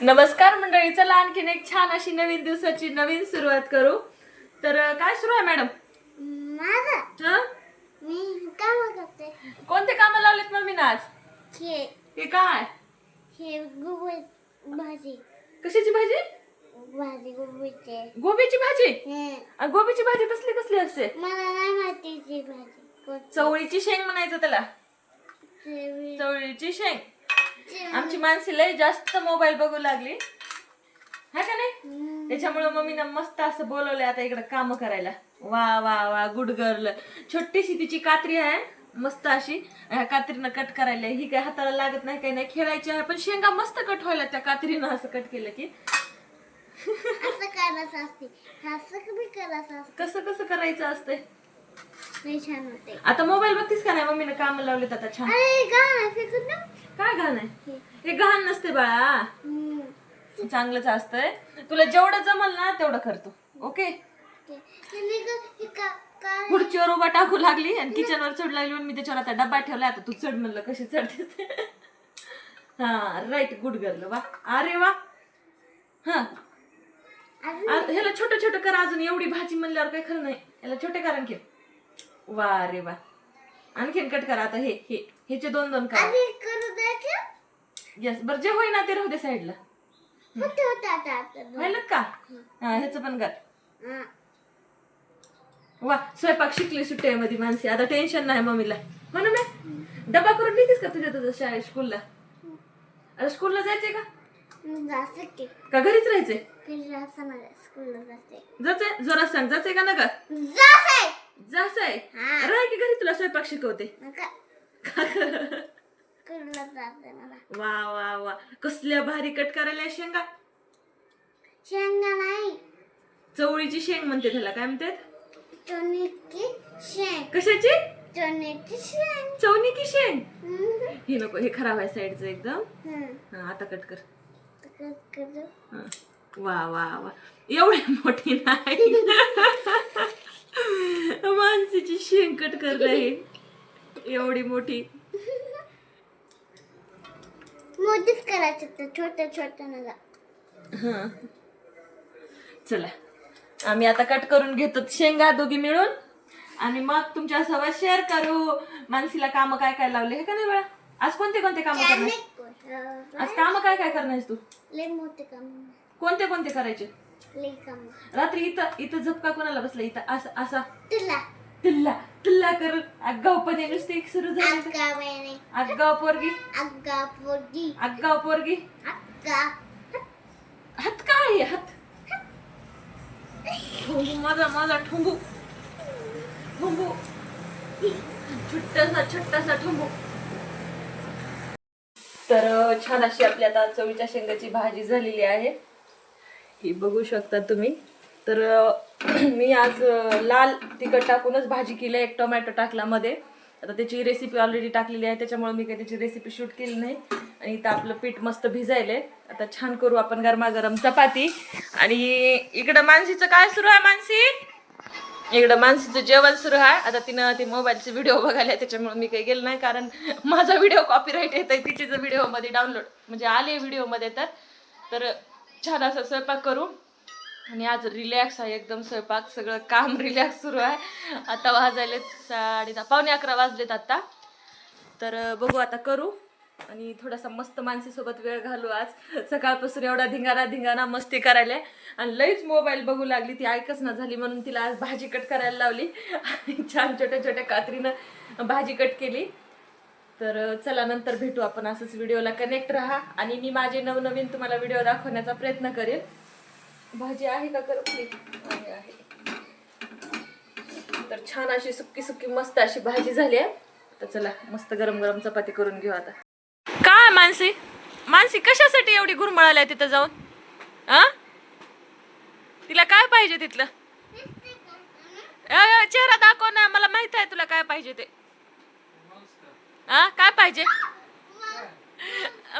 नमस्कार मंडळी चला आणखीन एक छान अशी नवीन दिवसाची नवीन सुरुवात करू. तर काय सुरू आहे मॅडम? माझं? हं? मी काम करते. कोणते कामं लावलेत मम्मीनं आज? हे काय? हे गुबी भाजी. कशाची भाजी? भाजी गुबीचे गोबीची भाजी? गोबीची भाजी कसली कसली असते? मला नाही माहिती ती भाजी कोणती. चवळीची शेंग म्हणायचं त्याला. ते मी- चवळीची शेंग. आमची माणसी लय जास्त मोबाईल बघू लागली. हा का नाही. त्याच्यामुळं मम्मीनं मस्त असं बोलवलंय आता इकडं काम करायला. वा वा वा गुड गर्ल छोटीशी तिची कात्री आहे मस्त अशी. कात्रीनं कट करायला. ही काय हाताला लागत नाही काही नाही. खेळायची आहे पण शेंगा मस्त कट व्हायला त्या कात्रीनं असं कट केलं की. असते. असते. कसं कसं करायचं असतंय? छान होते. आता मोबाईल बघतीस का नाही? मम्मीनं काम लावलेत आता छान. अरे गाणं फेकून ना. काय घाण आहे? हे. घाण नसते बाळा. हम्म. चांगलंच असतंय. तुला जेवढं जमल ना तेवढं करतो ओके? ते- ते हे का- का- खुर्चीवर उभा टाकू लागली आणि किचनवर चढ लागली म्हणून मी त्याच्यावर आता डब्बा ठेवला आता तू चढ म्हणलं कशी चढते ते. हा राईट गुड गर्ल वा. अरे वा. हा. अजून आ- ह्याला छोटं छोटं करा अजून. एवढी भाजी म्हणल्यावर काही खरं नाही. याला छोटे करा आणखीन वा रे वा. आणखीन कट करा आता हे हे ह्याचे दोन दोन करा. आधी करू द्यायचं येस बरं जे होईना ते राहू दे साईडला होते होते आता आता व्हायला का? हा ह्याचं पण कर. हा. वा स्वयंपाक शिकली सुट्ट्यामध्ये माणसे आता टेन्शन नाही मम्मीला. हो ना मॅ डबा करून देतेस का तुझ्या तुझं शाळेत स्कूलला आता स्कूलला जायचंय का? जास्त की. का घरीच राहायचंय? फिर असं मला स्कूलला जाते. जायचंय जोरात सांग. जायचंय का नका? हा. राह की घरी तुला स्वयंपाक शिकवते. वा वा वा. कसल्या भारी कट करायला आहे शेंगा? शेंगा नाही. चवळीची शेंग म्हणते त्याला काय म्हणतात? चोनीची शेंग. कशाची? चोनीची शेंग. चवणी की शेंग. हम्म. हे नको हे खराब आहे साईडचं एकदम. हम्म. हा आता कट कर. हा. वा वा वा. एवढी मोठी नाही. माणसाची शेंग कट कर आहे. एवढी मोठी. मोठीच करायचं तर छोट्या छोट्या हा. चला. आम्ही आता कट करून घेतो शेंगा दोघी मिळून. आणि मग तुमच्यासोबत शेअर करू. मानसीला काम काय काय लावले हे का नाही बाळा? आज कोणते कोणते काम करणार? आज काम काय काय करणार तू? लय मोठे काम. कोणते कोणते करायचे? रात्री इथं इथं झपका कोणाला बसला? इथं असं असा. तुला. तिल्ला तिल्ला कर. आगाव पण नुसते सुरू झाले आगाव पोरगी. अक्का पोरगी. आगाव पोरगी. हात काय आहे? हात. ठोंबू माझा माझा ठोंबू. ठोंबू. छोटासा छोटासा ठोंबू. तर छान अशी आपली आता चवळीच्या शेंगाची भाजी झालेली आहे. ही बघू शकता तुम्ही. तर मी आज लाल तिखट टाकूनच भाजी केली आहे. एक टोमॅटो टाकला मध्ये आता त्याची रेसिपी ऑलरेडी टाकलेली आहे त्याच्यामुळे मी काही त्याची रेसिपी शूट केली नाही. आणि इथं आपलं पीठ मस्त भिजायलंय. आता छान करू आपण गरमागरम चपाती. आणि इकडं मानसीचं काय सुरू आहे मानसी? इकडं मानसीचं जेवण सुरू आहे. आता तिनं ते मोबाईलचे व्हिडिओ बघायला त्याच्यामुळे मी काही गेलं नाही कारण माझा व्हिडिओ कॉपीराईट येत आहे तिचे व्हिडिओमध्ये डाउनलोड म्हणजे आले व्हिडिओमध्ये तर. तर छान असा स्वयंपाक करू. आणि आज रिलॅक्स आहे एकदम स्वयंपाक सगळं काम रिलॅक्स सुरू आहे. आता वाजायले साडे दहा पावणे अकरा वाजलेत आत्ता तर बघू आता करू. आणि थोडासा मस्त माणसीसोबत वेळ घालू आज. सकाळपासून एवढा धिंगाणा धिंगाणा मस्ती करायला. आणि लईच मोबाईल बघू लागली ती ऐकच ना झाली म्हणून तिला आज भाजी कट करायला लावली. आणि छान छोट्या छोट्या कात्रीनं भाजी कट केली. तर चला नंतर भेटू आपण असंच व्हिडिओला. कनेक्ट राहा आणि मी माझे नवनवीन तुम्हाला व्हिडिओ दाखवण्याचा प्रयत्न करेन. भाजी आहे का कर? आहे आहे. तर छान अशी सुकी सुकी मस्त अशी भाजी झाली आहे. तर चला मस्त गरम गरम चपाती करून घेऊ आता. काय मानसी? मानसी कशासाठी एवढी घुरमळाल्या तिथं जाऊन? आ? तिला काय पाहिजे तिथलं? चेहरा दाखव ना मला माहीत आहे तुला काय पाहिजे ते. हा? काय पाहिजे?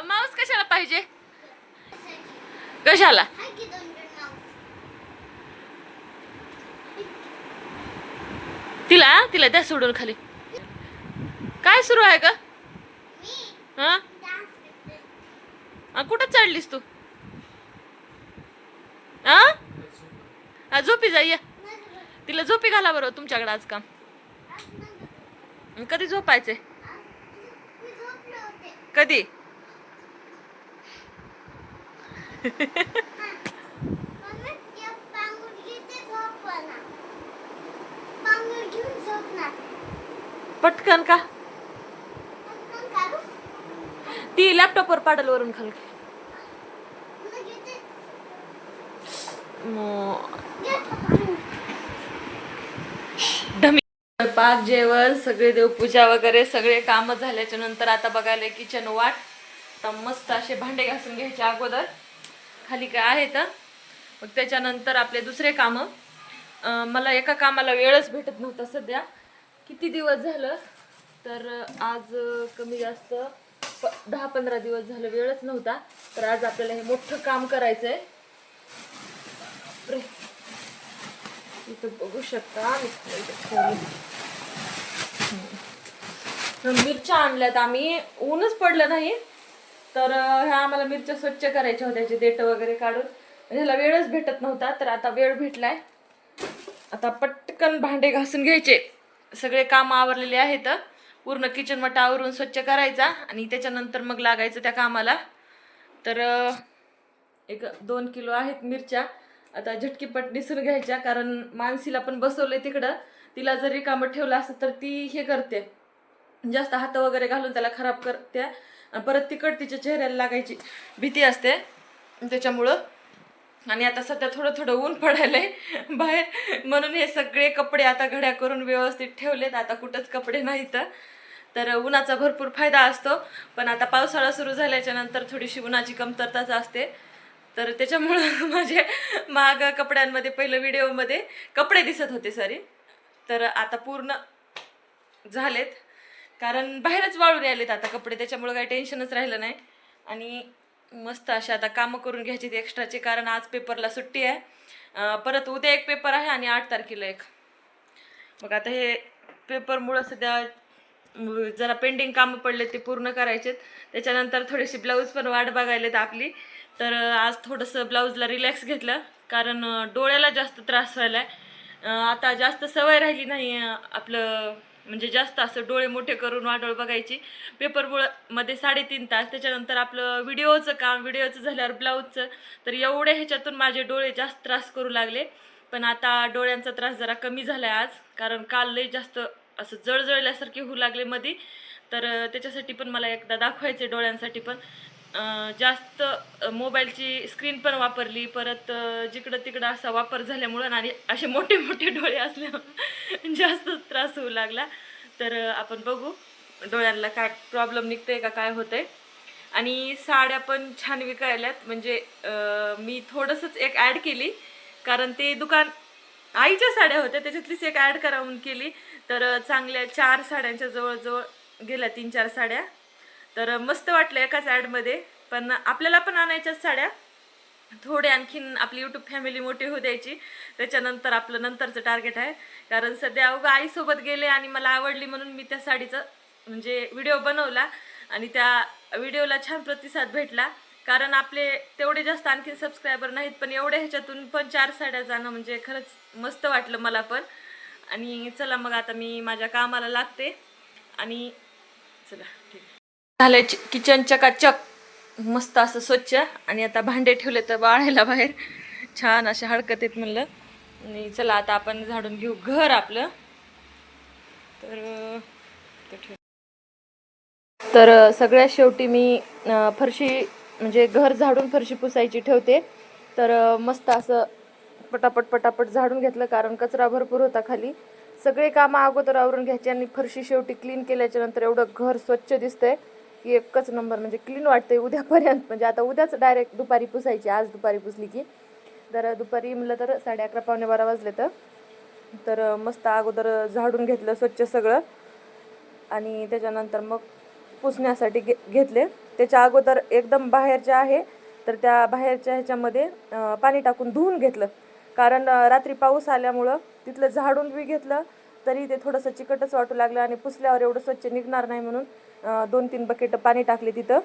माऊस कशाला पाहिजे? कशाला? तिला तिला द्या सोडून खाली. काय सुरू आहे का हा? कुठं चढलीस तू? हा? झोपी जा या. तिला झोपी घाला बरोबर तुमच्याकडे आज काम. कधी झोपायचे मी झोपले होते कधी मम्मी एक पांघरूण घेते झोपला पांघरूण घेऊन झोपणार पटकन का? ती लॅपटॉपवर पाडल वरून खाल तुला घेते डमी स्वयंपाक जेवण सगळे देवपूजा वगैरे सगळे कामं झाल्याच्यानंतर आता बघायला किचन वाट. तर मस्त असे भांडे घासून घ्यायचे अगोदर. खाली काय आहेत मग त्याच्यानंतर आपले दुसरे कामं. मला एका कामाला वेळच भेटत नव्हता सध्या. किती दिवस झालं? तर आज कमी जास्त प दहा पंधरा दिवस झालं वेळच नव्हता. तर आज आपल्याला हे मोठं काम करायचं आहे इथं बघू शकता मी इथं ठेवली. हम्म. मिरच्या आणल्यात आम्ही. ऊनच पडलं नाही. तर ह्या आम्हाला मिरच्या स्वच्छ करायच्या होत्या त्याचे देठ वगैरे काढून. ह्याला वेळच भेटत नव्हता तर आता वेळ भेटलाय. आता पटकन भांडे घासून घ्यायचे. सगळे काम आवरलेले आहेत. पूर्ण किचन मटा आवरून स्वच्छ करायचा आणि त्याच्यानंतर मग लागायचं त्या कामाला. तर एक दोन किलो आहेत मिरच्या. आता झटकीपट निसून घ्यायच्या कारण मानसीला पण बसवलंय तिकडं. तिला जर रिकामं ठेवलं असतं तर ती हे करते. जास्त हात वगैरे घालून त्याला खराब करते. परत तिकड तिच्या चेहऱ्याला लागायची भीती असते. त्याच्यामुळं. आणि आता सध्या थोडं थोडं ऊन पडायलंय. बाहेर. म्हणून हे सगळे कपडे आता घड्या करून व्यवस्थित ठेवलेत. आता कुठंच कपडे नाहीत. तर उन्हाचा भरपूर फायदा असतो. पण आता पावसाळा सुरू झाल्याच्यानंतर थोडीशी उन्हाची कमतरताच असते तर त्याच्यामुळं माझे माग कपड्यांमध्ये पहिलं व्हिडिओमध्ये कपडे दिसत होते सॉरी तर आता पूर्ण झालेत. कारण बाहेरच वाळून आलेत आता कपडे त्याच्यामुळे काही टेन्शनच राहिलं नाही. आणि मस्त अशा आता कामं करून घ्यायची एक्स्ट्राचे कारण आज पेपरला सुट्टी आहे. परत उद्या एक पेपर आहे आणि आठ तारखेला एक. मग आता हे पेपरमुळं सध्या जरा पेंडिंग कामं पडले ते पूर्ण करायचेत. त्याच्यानंतर थोडीशी ब्लाऊज पण वाट बघायलेत आपली. तर आज थोडंसं ब्लाऊजला रिलॅक्स घेतलं कारण डोळ्याला जास्त त्रास व्हायला आहे आता जास्त सवय राहिली नाही आपलं म्हणजे जास्त असं डोळे मोठे करून वाडोळ बघायची. पेपरमुळं मध्ये साडेतीन तास त्याच्यानंतर आपलं व्हिडिओचं काम व्हिडिओचं झाल्यावर ब्लाऊजचं तर एवढे ह्याच्यातून माझे डोळे जास्त त्रास करू लागले. पण आता डोळ्यांचा त्रास जरा कमी झाला आहे आज कारण काल लई जास्त असं जळजळल्यासारखे होऊ लागले मध्ये तर त्याच्यासाठी पण मला एकदा दाखवायचे डोळ्यांसाठी पण. जास्त मोबाईलची स्क्रीन पण वापरली. परत जिकडं तिकडं असा वापर झाल्यामुळं आणि असे मोठे मोठे डोळे असल्यामुळं जास्त त्रास होऊ लागला. तर आपण बघू डोळ्यांना काय प्रॉब्लेम निघतंय का काय होतंय. आणि साड्या पण छान विकायल्यात. म्हणजे मी थोडंसंच एक ॲड केली. कारण ते दुकान आईच्या साड्या होत्या. त्याच्यातलीच एक ॲड करावून केली. तर चांगल्या चार साड्यांच्या जवळजवळ गेल्या तीन चार साड्या. तर मस्त वाटलं एकाच ॲडमध्ये पण आपल्याला पण आणायच्याच साड्या. थोडे आणखीन आपली यूट्यूब फॅमिली मोठी होऊ द्यायची. त्याच्यानंतर आपलं नंतरचं टार्गेट आहे. कारण सध्या अवघं आईसोबत गेले आणि मला आवडली म्हणून मी त्या साडीचं म्हणजे व्हिडिओ बनवला आणि त्या व्हिडिओला छान प्रतिसाद भेटला. कारण आपले तेवढे जास्त आणखीन सबस्क्रायबर नाहीत पण एवढ्या ह्याच्यातून पण चार साड्या जाणं म्हणजे खरंच मस्त वाटलं मला पण. आणि चला मग आता मी माझ्या कामाला लागते. आणि चला. झालंय किचन चकाचक मस्त असं स्वच्छ. आणि आता भांडे ठेवले तर वाळायला बाहेर. छान असे हडकत आहेत म्हणलं. आणि चला आता आपण झाडून घेऊ घर आपलं. तर तर सगळ्यात शेवटी मी फरशी म्हणजे घर झाडून फरशी पुसायची ठेवते. तर मस्त असं पटापट पटापट झाडून घेतलं कारण कचरा भरपूर होता खाली. सगळे कामं अगोदर आवरून घ्यायचे आणि फरशी शेवटी क्लीन केल्याच्यानंतर एवढं घर स्वच्छ दिसतंय. की एकच नंबर म्हणजे क्लीन वाटतंय उद्यापर्यंत. म्हणजे आता उद्याच डायरेक्ट दुपारी पुसायची आज दुपारी पुसली की. तर दुपारी म्हणलं तर साडे अकरा पावणे बारा वाजले तर. तर मस्त अगोदर झाडून घेतलं स्वच्छ सगळं. आणि त्याच्यानंतर मग पुसण्यासाठी घे घेतले. त्याच्या अगोदर एकदम बाहेरच्या आहे तर त्या बाहेरच्या ह्याच्यामध्ये पाणी टाकून धुवून घेतलं. कारण रात्री पाऊस आल्यामुळं तिथलं झाडून बी घेतलं तरी ते थोडंसं चिकटच वाटू लागलं आणि पुसल्यावर एवढं स्वच्छ निघणार नाही म्हणून दोन तीन बकेट पाणी टाकले तिथं.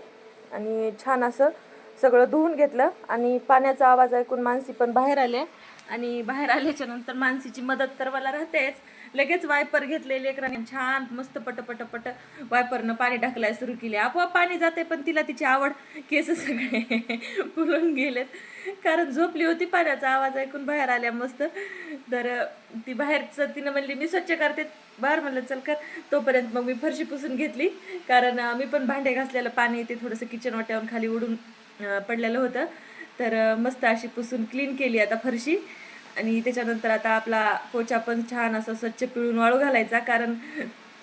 आणि छान असं सगळं धुवून घेतलं आणि पाण्याचा आवाज ऐकून मानसी पण बाहेर आले. आणि बाहेर आल्याच्यानंतर मानसीची मदत तर मला राहतेच. लगेच वायपर घेतले लेकरांनी छान मस्त पट पट पट वायपरनं पाणी टाकलाय सुरू केले. आपोआप पाणी जाते पण तिला तिची आवड केस सगळे पुरून गेलेत. कारण झोपली होती पाण्याचा आवाज ऐकून बाहेर आल्या मस्त. तर ती बाहेरचं तिनं म्हणली मी स्वच्छ करते. बाहेर म्हणलं चल कर. तोपर्यंत मग मी फरशी पुसून घेतली. कारण मी पण भांडे घासलेलं पाणी ते थोडंसं किचन वाट्यावर खाली उडून पडलेलं होतं. तर मस्त अशी पुसून क्लीन केली आता फरशी. आणि त्याच्यानंतर आता आपला पोचा पण छान असा स्वच्छ पिळून वाळू घालायचा. कारण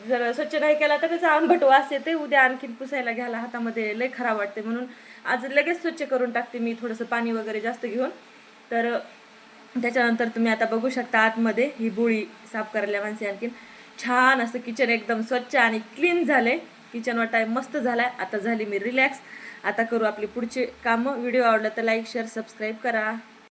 जर स्वच्छ नाही केला तर त्याचा आंबट वास येते उद्या आणखीन पुसायला घ्यायला हातामध्ये लय खराब वाटते म्हणून आज लगेच स्वच्छ करून टाकते मी थोडंसं पाणी वगैरे जास्त घेऊन. तर त्याच्यानंतर तुम्ही आता बघू शकता आतमध्ये ही बोळी साफ करायला माणसे आणखीन. छान असं किचन एकदम स्वच्छ आणि क्लीन झालंय. किचन वाटाय मस्त झालाय. आता झाली मी रिलॅक्स आता करू आपली पुढचे कामं. व्हिडिओ आवडला तर लाईक शेअर सबस्क्राईब करा.